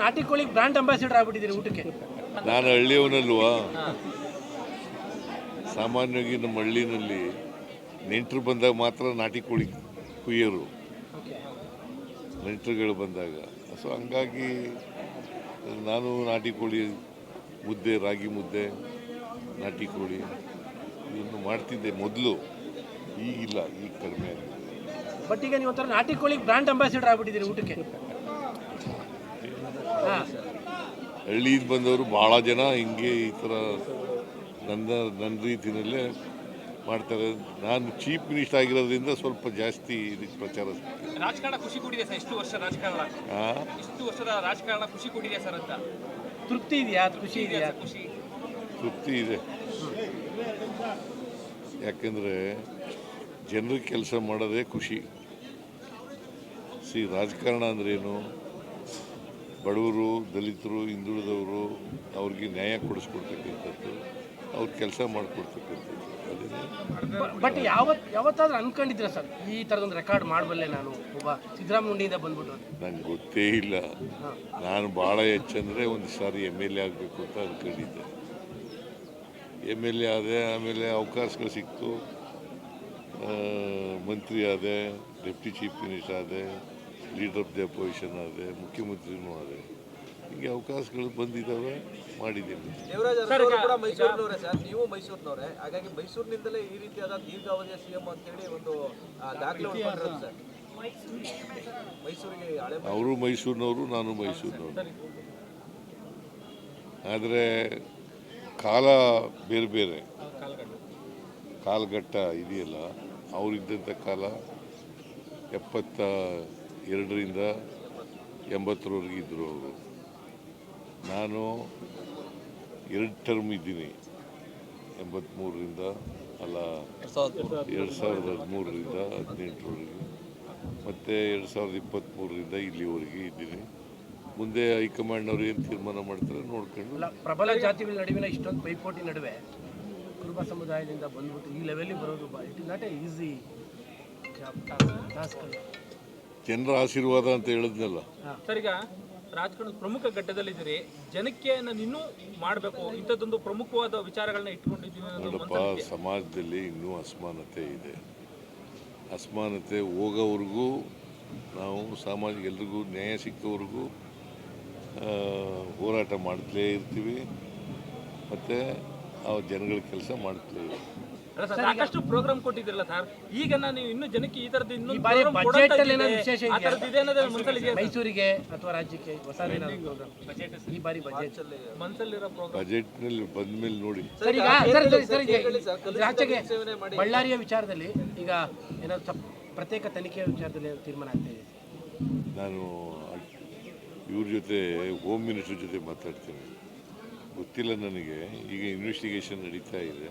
ನಾಟಿ ಕೋಳಿಗೆ brand ambassador ಆಗ್ಬಿಟ್ಟಿದ್ದೀರಿ ಊಟಕ್ಕೆ. ನಾನು ಹಳ್ಳಿಯವನಲ್ವಾ? ಸಾಮಾನ್ಯವಾಗಿ ನಮ್ಮ ಹಳ್ಳಿನಲ್ಲಿ ನೆಂಟರು ಬಂದಾಗ ಮಾತ್ರ ನಾಟಿ ಕೋಳಿ ಕುಯ್ಯರು. ನೆಂಟರುಗಳು ಬಂದಾಗ. ಸೊ ಹಂಗಾಗಿ ನಾನು ನಾಟಿ ಕೋಳಿ ಮುದ್ದೆ ರಾಗಿ ಮುದ್ದೆ ನಾಟಿ ಕೋಳಿ ಇದನ್ನು ಮಾಡ್ತಿದ್ದೆ ಮೊದಲು. ಈಗಿಲ್ಲ ಈಗ ಕಡಿಮೆ ಆಗಿದೆ. ಬಟ್ ಈಗ ನೀವು ಒಂಥರ ನಾಟಿ ಕೋಳಿಗೆ ಬ್ರ್ಯಾಂಡ್ ಅಂಬಾಸಿಡರ್ ಆಗ್ಬಿಟ್ಟಿದ್ದೀರಿ ಊಟಕ್ಕೆ. ಹಳ್ಳಿಯಿಂದ ಬಂದವರು ಭಾಳ ಜನ ಹಿಂಗೆ ಈ ಥರ ನನ್ನ ನನ್ನ ರೀತಿಯಲ್ಲೇ ಮಾಡ್ತಾರೆ. ನಾನು ಚೀಫ್ ಮಿನಿಸ್ಟರ್ ಆಗಿರೋದ್ರಿಂದ ಸ್ವಲ್ಪ ಜಾಸ್ತಿ ಇದಕ್ಕೆ ಪ್ರಚಾರ ರಾಜಕಾರಣ ಖುಷಿ ಕೂಡಿದೆ ಸರ್ ಇಷ್ಟು ವರ್ಷ ರಾಜಕಾರಣ. ಆ? ಇಷ್ಟು ವರ್ಷದ ರಾಜಕಾರಣ ಖುಷಿ ಕೂಡಿದೆ ಸರ್ ಅಂತ. ತೃಪ್ತಿ ಇದೆಯಾ? ಖುಷಿ ಇದೆಯಾ? ಖುಷಿ. ತೃಪ್ತಿ ಇದೆ. ಯಾಕಂದರೆ ಜನರಿಗೆ ಕೆಲಸ ಮಾಡೋದೇ ಖುಷಿ. ಸಿ ರಾಜಕಾರಣ ಅಂದ್ರೇನು? ಬಡವರು ದಲಿತರು ಹಿಂದುಳಿದವರು ಅವ್ರಿಗೆ ನ್ಯಾಯ ಕೊಡಿಸ್ಕೊಡ್ತಕ್ಕಂಥದ್ದು ಅವ್ರ ಕೆಲಸ ಮಾಡಿಕೊಡ್ತಕ್ಕಂಥದ್ದು. ಬಟ್ ಯಾವತ್ ಯಾವತ್ತಾದ್ರೂ ಅನ್ಕೊಂಡಿದ್ದೀರಾ ಸರ್? ಈ ಥರದೊಂದು ರೆಕಾರ್ಡ್ ಮಾಡಬಲ್ಲೆ ನಾನು ಒಬ್ಬ ಸಿದ್ದರಾಮಯ್ಯನಿಂದ ಬಂದ್ಬಿಟ್ಟು. ನಂಗೆ ಗೊತ್ತೇ ಇಲ್ಲ. ನಾನು ಭಾಳ ಹೆಚ್ಚಂದರೆ ಒಂದು ಸಾರಿ ಎಂ ಎಲ್ ಎ ಆಗಬೇಕು ಅಂತ ಅಂದ್ಕೊಂಡಿದ್ದೆ ಎಂ ಎಲ್ ಎ ಆದೆ ಆಮೇಲೆ ಅವಕಾಶಗಳು ಸಿಕ್ತು. ಮಂತ್ರಿ ಆದೆ ಡೆಪ್ಟಿ ಚೀಫ್ ಮಿನಿಸ್ಟರ್ ಆದೆ. ಲೀಡರ್ ಆಫ್ ದಿ ಅಪೋಸಿಷನ್ ಆದರೆ ಮುಖ್ಯಮಂತ್ರಿನೂ ಆದರೆ ಹೀಗೆ ಅವಕಾಶಗಳು ಬಂದಿದ್ದಾವೆ ಮಾಡಿದ್ದೀನಿ ಮೈಸೂರಿನವರೇ ಸರ್. ನೀವು ಮೈಸೂರಿನವರೇ. ಹಾಗಾಗಿ ಮೈಸೂರಿನಿಂದಲೇ ಈ ರೀತಿಯಾದ ದೀರ್ಘಾವಧಿಯ ಸಿಎಂ ಅಂತೇಳಿ ಒಂದು ಆ, ದಾಖಲೆ ಸರ್. ಮೈಸೂರಿಗೆ ಅವರು ಮೈಸೂರಿನವರು ನಾನು ಮೈಸೂರಿನವರು. ಆದರೆ ಕಾಲ ಬೇರೆ ಬೇರೆ. ಕಾಲಘಟ್ಟ ಇದೆಯಲ್ಲ ಅವರಿದ್ದಂಥ ಕಾಲ ಎಪ್ಪತ್ತ ಎರಡರಿಂದ ಎಂಬತ್ತರವರೆಗೆ ಇದ್ದರು ಅವರು. ನಾನು ಎರಡು ಟರ್ಮ್ ಇದ್ದೀನಿ. ಎಂಬತ್ತ್ಮೂರರಿಂದ ಅಲ್ಲ, ಎರಡು ಸಾವಿರದ ಹದಿಮೂರರಿಂದ ಹದಿನೆಂಟರವರೆಗೆ. ಮತ್ತು ಎರಡು ಸಾವಿರದ ಇಪ್ಪತ್ತ್ಮೂರರಿಂದ ಇಲ್ಲಿವರೆಗೆ ಇದ್ದೀನಿ. ಮುಂದೆ ಹೈಕಮಾಂಡ್ನವ್ರು ಏನು ತೀರ್ಮಾನ ಮಾಡ್ತಾರೆ ನೋಡ್ಕೊಂಡು. ಪ್ರಬಲ ಜಾತಿಗಳ ನಡುವಿನ ಇಷ್ಟೊಂದು ಪೈಪೋಟಿ ನಡುವೆ ಕುರುಬ ಸಮುದಾಯದಿಂದ ಬಂದ್ಬಿಟ್ಟು ಈ ಲೆವೆಲಿಗೆ ಬರೋದು it is not a easy task ಜನರ ಆಶೀರ್ವಾದ ಅಂತ ಹೇಳಿದ್ನಲ್ಲ. ಸರ್ ಈಗ ರಾಜಕಾರಣದ ಪ್ರಮುಖ ಘಟ್ಟದಲ್ಲಿದ್ದೀರಿ. ಜನಕ್ಕೆ ನಾನು ಇನ್ನೂ ಮಾಡಬೇಕು. ಇಂಥದ್ದೊಂದು ಪ್ರಮುಖವಾದ ವಿಚಾರಗಳನ್ನ ಇಟ್ಕೊಂಡಿದ್ದೀನಿ ಅನ್ನೋದು ನೋಡಪ್ಪ ಸಮಾಜದಲ್ಲಿ ಇನ್ನೂ ಅಸಮಾನತೆ ಇದೆ. ಅಸಮಾನತೆ ಹೋಗೋವರೆಗೂ ನಾವು ಸಮಾಜ ಎಲ್ರಿಗೂ ನ್ಯಾಯ ಸಿಕ್ಕವರೆಗೂ ಆ, ಹೋರಾಟ ಮಾಡ್ತಲೇ ಇರ್ತೀವಿ. ಮತ್ತು ಆ ಜನಗಳ ಕೆಲಸ ಮಾಡ್ತಲೇ ಇರ್ತೀವಿ. ಸಾಕಷ್ಟು ಪ್ರೋಗ್ರಾಮ್ ಕೊಟ್ಟಿದ್ದೀರಲ್ಲ ಸರ್. ಈಗ ನಾನು ಇನ್ನು ಜನಕ್ಕೆ ಈ ತರದ ಈ ಇನ್ನೊಂದು ಬಾರಿ ಬಜೆಟ್ ಅಲ್ಲಿ ಏನಾದ್ರು. ವಿಶೇಷ ಆ ಇದೆಯಾ? ಥರದ್ದು ಇದೆ ಅನ್ನೋದು ಮನಸ್ಸಲ್ಲಿ ಮೈಸೂರಿಗೆ ಅಥವಾ ರಾಜ್ಯಕ್ಕೆ ಹೊಸ ಈ ಬಾರಿ ಬಜೆಟ್ ಮನಸ್ಸಲ್ಲಿರೋ ಪ್ರೋಗ್ರಾಮ್ ಬಜೆಟ್ನಲ್ಲಿ ಬಂದ ಮೇಲೆ ನೋಡಿ. ಸರ್ ಈಗ ಸರ್ ಈಗ ಬಳ್ಳಾರಿಯ ವಿಚಾರದಲ್ಲಿ ಈಗ ಏನಾದ್ರು ಪ್ರತ್ಯೇಕ ತನಿಖೆಯ ವಿಚಾರದಲ್ಲಿ ಏನಾದ್ರು ತೀರ್ಮಾನ ಆಗ್ತಾ ಇದೆ? ನಾನು ಇವ್ರ ಜೊತೆ ಹೋಮ್ ಮಿನಿಸ್ಟರ್ ಜೊತೆ ಮಾತಾಡ್ತೀನಿ. ಗೊತ್ತಿಲ್ಲ ನನಗೆ. ಈಗ ಇನ್ವೆಸ್ಟಿಗೇಷನ್ ನಡೀತಾ ಇದೆ.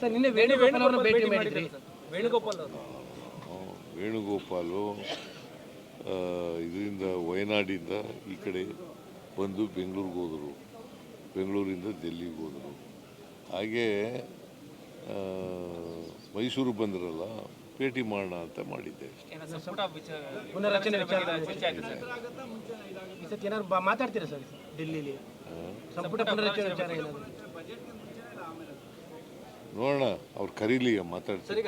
ಸರ್ ನಿನ್ನೆ ವೇಣುಗೋಪಾಲ್ ಅವರನ್ನ ಭೇಟಿ ಮಾಡಿದ್ರಿ. ವೇಣುಗೋಪಾಲ್ ಅವರು. ವೇಣುಗೋಪಾಲು ಇದರಿಂದ ವಯನಾಡಿಂದ ಈ ಕಡೆ ಬಂದು ಬೆಂಗಳೂರಿಗೆ ಹೋದರು. ಬೆಂಗಳೂರಿಂದ ಡೆಲ್ಲಿಗೆ ಹೋದರು. ಹಾಗೆ ಮೈಸೂರು ಬಂದ್ರಲ್ಲ ಭೇಟಿ ಮಾಡೋಣ ಅಂತ ಮಾಡಿದ್ದೆ. ಮಾತಾಡ್ತೀರಾ ಸರ್ ಡೆಲ್ಲಿಲಿ ಸಂಪುಟ ಪುನರಚನೆ ವಿಚಾರ ಏನಾದ್ರು? ನೋಡೋಣ ಅವ್ರು ಕರೀಲಿ ಮಾತಾಡ್ತಾರೆ